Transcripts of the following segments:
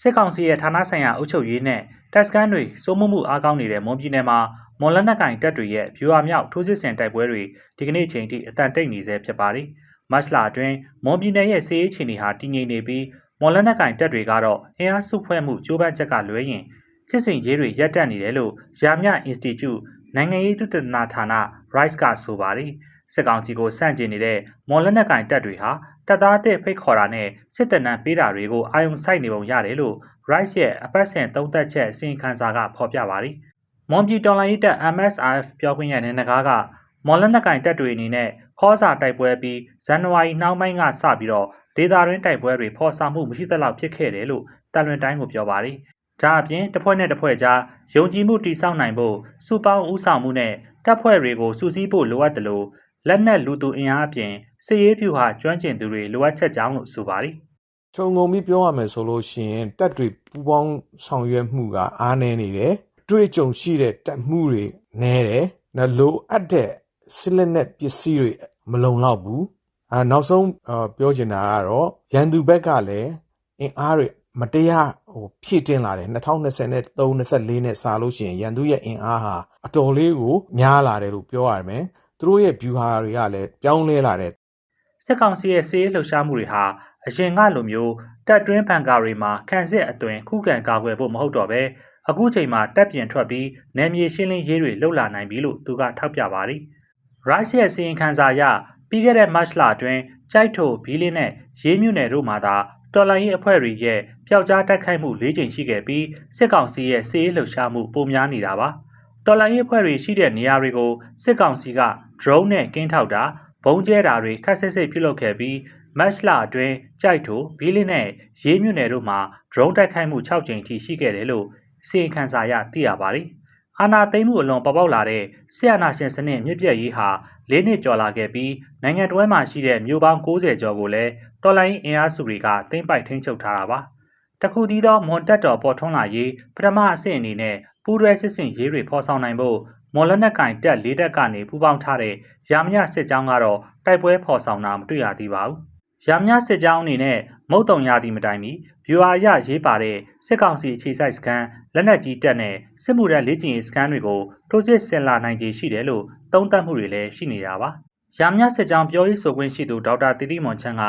စစ်ကောင်စီရဲ့ဌာနဆိုင်ရာအုပ်ချုပ်ရေးနဲ့တပ်စခန်းတွေစိုးမိုးမှုအားကောင်းနေတဲ့မွန်ပြည်နယ်မှာမွန်လက်နက်ကင်တပ်တွေရဲ့ဗျူဟာမြောက်ထိုးစစ်ဆင်တိုက်ပွဲတွေဒီကနေ့ချိန်ထိအတန်တိတ်နေဆဲဖြစ်ပါတယ်။မတ်လအတွင်းမွန်ပြည်နယ်ရဲ့စီးရေးခြေနေဟာတည်ငြိမ်နေပြီးမွန်လက်နက်ကင်တပ်တွေကတော့အင်အားစုဖွဲ့မှုကြိုးပမ်းချက်ကလွဲရင်စစ်စင်ရေးတွေရပ်တန့်နေတယ်လို့ရာမြ Institute နိုင်ငံရေးသုတေသနဌာန RISE ကဆိုပါတယ်။ စစ်ကောင်စီကိုစန့်ကျင်နေတဲ့မွန်လက်နက်ကင်တပ်တွေဟာတပ်သားတဲ့ဖိတ်ခေါ်တာနဲ့စစ်တပ်နံပေးတာတွေကိုအာယုံစိုက်နေပုံရတယ်လို့ Rice ရဲ့အပတ်စဉ်သုံးသက်ချက်အစီရင်ခံစာကဖော်ပြပါတယ်။မွန်ပြည်တော်လိုင်းရေးတပ် MSRF ပြောခွင့်ရတဲ့နဂါးကမွန်လက်နက်ကင်တပ်တွေအနေနဲ့ခေါ်စာတိုက်ပွဲပြီးဇန်နဝါရီနှောင်းပိုင်းကစပြီးတော့ဒေတာရင်းတိုက်ပွဲတွေဖော်ဆောင်မှုမရှိသလောက်ဖြစ်ခဲ့တယ်လို့တန်လွင်တိုင်းကိုပြောပါတယ်။ဒါအပြင်တစ်ဖွဲ့နဲ့တစ်ဖွဲ့ကြားယုံကြည်မှုတည်ဆောက်နိုင်ဖို့စုပေါင်းဥဆောင်မှုနဲ့တပ်ဖွဲ့တွေကိုစုစည်းဖို့လိုအပ်တယ်လို့ လက်နက်လူသူအင်အားအပြင်စစ်ရေးဖြူဟာကျွမ်းကျင်သူတွေလိုအပ်ချက်ကြောင်းလို့ဆိုပါတယ်ခြုံငုံပြီးပြောရမယ်ဆိုလို့ရှိရင်တက်တွေပူပေါင်းဆောင်ရွက်မှုကအားနည်းနေတယ်တွေ့ကြုံရှိတဲ့တက်မှုတွေနည်းတယ်နော်လိုအပ်တဲ့စစ်လက်နက်ပစ္စည်းတွေမလုံလောက်ဘူးအဲနောက်ဆုံးအာပြောချင်တာကတော့ရန်သူဘက်ကလည်းအင်အားတွေမတရားဟိုဖြည့်တင်လာတယ်2023 24နဲ့စာလို့ရှိရင်ရန်သူရဲ့အင်အားဟာအတော်လေးကိုများလာတယ်လို့ပြောရမယ် သူတို့ရဲ့ view ဟာတွေကလည်းပြောင်းလဲလာတယ်စစ်ကောင်စီရဲ့စစ်ရေးလှုပ်ရှားမှုတွေဟာအရင်ကလိုမျိုးတပ်တွင်းဘန်ကာတွေမှာခန့်စစ်အသွင်ခုခံကာကွယ်ဖို့မဟုတ်တော့ဘဲအခုချိန်မှာတပ်ပြင်ထွက်ပြီးနယ်မြေရှင်းလင်းရေးတွေလှုပ်လာနိုင်ပြီလို့သူကထောက်ပြပါတယ်။ Rice ရဲ့စီရင်ခံစာအရပြီးခဲ့တဲ့ March လအတွင်းကြိုက်ထိုဘီလင်းနဲ့ရေးမြုနယ်တို့မှာသာတော်လိုင်းရေးအဖွဲ့တွေရဲ့ပျောက်ကြားတိုက်ခိုက်မှု၄ကြိမ်ရှိခဲ့ပြီးစစ်ကောင်စီရဲ့စစ်ရေးလှုပ်ရှားမှုပိုများနေတာပါ။ တော်လိုင်းရေးအဖွဲ့တွေရှိတဲ့နေရာတွေကိုစစ်ကောင်စီက drone နဲ့ကင်းထောက်တာဘုံကျဲတာတွေခက်ဆစ်ဆစ်ပြုလုပ်ခဲ့ပြီးမတ်လအတွင်းကြိုက်ထိုဘီလင်းနဲ့ရေးမြွနယ်တို့မှာ drone တိုက်ခိုက်မှု6ကြိမ်ထိရှိခဲ့တယ်လို့စီရင်ခံစာရသိရပါတယ်။အာနာသိမ်းမှုအလွန်ပေါ်ပေါက်လာတဲ့ဆီယနာရှင်စနစ်မြစ်ပြတ်ရေးဟာ၄နှစ်ကျော်လာခဲ့ပြီးနိုင်ငံတော်မှာရှိတဲ့မြို့ပေါင်း90ကျော်ကိုလည်းတော်လိုင်းအင်အားစုတွေကသိမ်းပိုက်ထိန်းချုပ်ထားတာပါ။တခုတည်းသောမွန်တက်တော်ပေါ်ထွန်းလာရေးပထမအဆင့်အနေနဲ့ ပူးတွဲစစ်စင်ရေးတွေဖော်ဆောင်နိုင်ဖို့မော်လနက်ကင်တက်၄တက်ကနေပူးပေါင်းထားတဲ့ရာမညစစ်ကြောင်းကတော့တိုက်ပွဲဖော်ဆောင်တာမတွေ့ရသေးပါဘူး။ရာမညစစ်ကြောင်းအနေနဲ့မုတ်တုံရသည်မတိုင်မီဗျူဟာရရေးပါတဲ့စစ်ကောင်စီအခြေစိုက်စခန်းလက်နက်ကြီးတပ်နဲ့စစ်မှုထမ်းလေ့ကျင့်ရေးစခန်းတွေကိုထိုးစစ်ဆင်လာနိုင်ခြေရှိတယ်လို့သုံးသပ်မှုတွေလည်းရှိနေတာပါ။ရာမညစစ်ကြောင်းပြောရေးဆိုခွင့်ရှိသူဒေါက်တာတိတိမွန်ချန်းက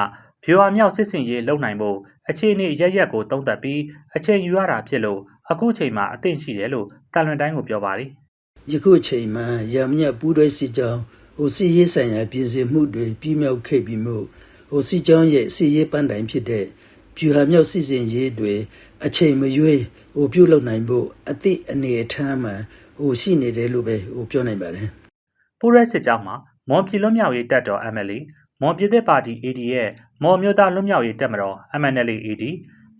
ဗျူဟာမြောက်စစ်စင်ရေးလုပ်နိုင်ဖို့အခြေအနေရရက်ကိုသုံးသပ်ပြီးအချိန်ယူရတာဖြစ်လို့ အခုချိန်မှာအသင့်ရှိတယ်လို့တန်လွင်တိုင်းကိုပြောပါတယ်ယခုအချိန်မှာရမညပူးတွဲစစ်ကြောင်းဟိုစီရေးဆိုင်ရာပြည်စင်မှုတွေပြီးမြောက်ခဲ့ပြီးမှဟိုစီကြောင်းရဲ့စီရေးပန်းတိုင်ဖြစ်တဲ့ဖြူဟာမြောက်စစ်စင်ရေးတွေအချိန်မရွေးဟိုပြုတ်လောက်နိုင်ဖို့အသည့်အနေအထားမှာဟိုရှိနေတယ်လို့ပဲဟိုပြောနိုင်ပါတယ်ပူးရဲစစ်ကြောင်းမှာမွန်ပြည်လွတ်မြောက်ရေးတပ်တော် MLA မွန်ပြည်သက်ပါတီ AD ရဲ့မွန်မျိုးသားလွတ်မြောက်ရေးတပ်မတော် MNLA AD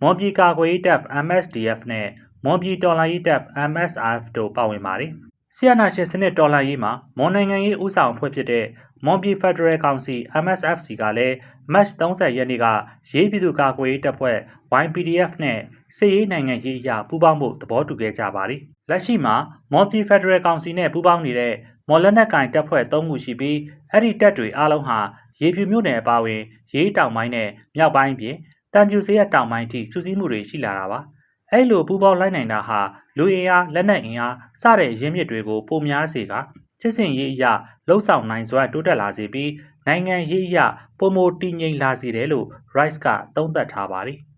မွန်ပြည်ကာကွယ်ရေးတပ် MSDF နဲ့ မွန်ပြည်တော်လှန်ရေးတပ် MSRF တို့ပါဝင်ပါတယ်။ဆီယနာရှင်စနစ်တော်လှန်ရေးမှာမွန်နိုင်ငံရေးဦးဆောင်အဖွဲ့ဖြစ်တဲ့မွန်ပြည်ဖက်ဒရယ်ကောင်စီ MSFC ကလည်း March 30ရက်နေ့ကရေးပြည်သူကာကွယ်ရေးတပ်ဖွဲ့ YPDF နဲ့စစ်ရေးနိုင်ငံရေးအရာပူးပေါင်းဖို့သဘောတူခဲ့ကြပါတယ်။လက်ရှိမှာမွန်ပြည်ဖက်ဒရယ်ကောင်စီနဲ့ပူးပေါင်းနေတဲ့မော်လက်နက်ကင်တပ်ဖွဲ့၃ခုရှိပြီးအဲ့ဒီတပ်တွေအားလုံးဟာရေဖြူမြို့နယ်အပါအဝင် ရေးတောင်ပိုင်းနဲ့မြောက်ပိုင်းပြင်တံပြူစရက်တောင်ပိုင်းထိစူးစီးမှုတွေရှိလာတာပါ။ အဲ့လိုပူးပေါင်းလိုက်နိုင်တာဟာလူအင်အားလက်နက်အင်အားစတဲ့ရင်းမြစ်တွေကိုပိုများစေကစစ်စင်ရေးအရာလှုပ်ဆောင်နိုင်စွမ်းတိုးတက်လာစေပြီးနိုင်ငံရေးအရာပုံမတည်ငြိမ်လာစေတယ်လို့ Rice ကသုံးသပ်ထားပါတယ်။